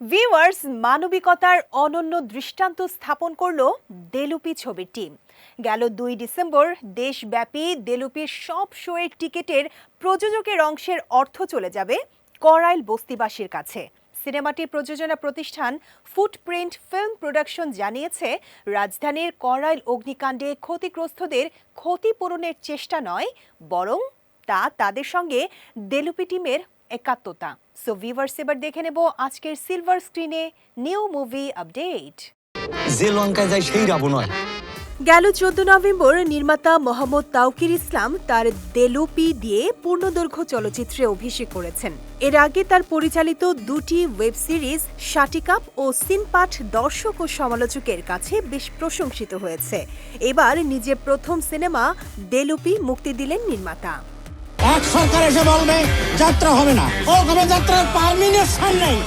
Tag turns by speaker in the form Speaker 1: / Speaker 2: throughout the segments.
Speaker 1: Viewers মানবিকতার অনন্য দৃষ্টান্ত স্থাপন করল দেলুপি ছবির টিম গেল দুই ডিসেম্বর, দেশব্যাপী দেলুপির সব শোয়ের টিকিটের প্রযোজকের অংশের অর্থ চলে যাবে করাইল বস্তিবাসীর কাছে। সিনেমাটির প্রযোজনা প্রতিষ্ঠান ফুটপ্রিন্ট ফিল্ম প্রোডাকশন জানিয়েছে, রাজধানীর করাইল অগ্নিকাণ্ডে ক্ষতিগ্রস্তদের ক্ষতিপূরণের চেষ্টা নয়, বরং তা তাদের সঙ্গে দেলুপি টিমের একাত্মতা সো ভিভার্স এবার দেখে নেব আজকের সিলভার স্ক্রিনে নিউ মুভি আপডেট
Speaker 2: যে লঙ্কায় যায় সেই রাবণ হয়।
Speaker 1: গেল চোদ্দ নভেম্বর নির্মাতা মোহাম্মদ তাওকির ইসলাম তার দেলুপি দিয়ে পূর্ণদৈর্ঘ্য চলচ্চিত্রে অভিষেক করেছেন। এর আগে তার পরিচালিত দুটি ওয়েব সিরিজ শাটিকাপ ও সিনপাট দর্শক ও সমালোচকের কাছে বেশ প্রশংসিত হয়েছে। এবার নিজের প্রথম সিনেমা দেলুপি মুক্তি দিলেন নির্মাতা।
Speaker 3: এক সরকার এসে বলবে, যাত্রা হবে না। ও কবে যাত্রার পারমিনেশন নেই।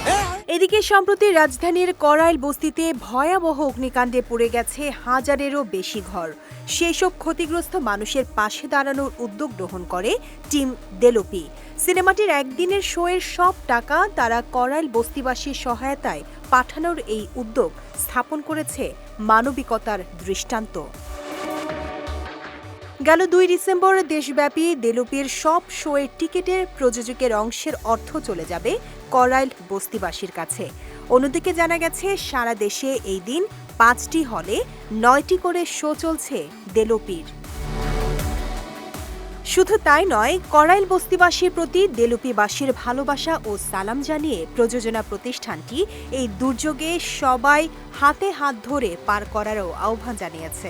Speaker 1: এদিকে সম্প্রতি রাজধানীর করাইল বস্তিতে ভয়াবহ অগ্নিকাণ্ডে পড়ে গেছে হাজারেরও বেশি ঘর। সেসব ক্ষতিগ্রস্ত মানুষের পাশে দাঁড়ানোর উদ্যোগ গ্রহণ করে টিম দেলোপি। সিনেমাটির একদিনের শোয়ের সব টাকা তারা করাইল বস্তিবাসীর সহায়তায় পাঠানোর এই উদ্যোগ স্থাপন করেছে মানবিকতার দৃষ্টান্ত। গেল দুই ডিসেম্বর দেশব্যাপী দেলুপির সব শোয়ের টিকিটের প্রযোজকের অংশের অর্থ চলে যাবে করাইল বস্তিবাসীর কাছে। অন্যদিকে জানা গেছে, সারা দেশে এই দিন পাঁচটি হলে নয়টি করে শো চলছে দেলুপির। শুধু তাই নয়, করাইল বস্তিবাসীর প্রতি দেলুপিবাসীর ভালোবাসা ও সালাম জানিয়ে প্রযোজনা প্রতিষ্ঠানটি এই দুর্যোগে সবাই হাতে হাত ধরে পার করারও আহ্বান জানিয়েছে।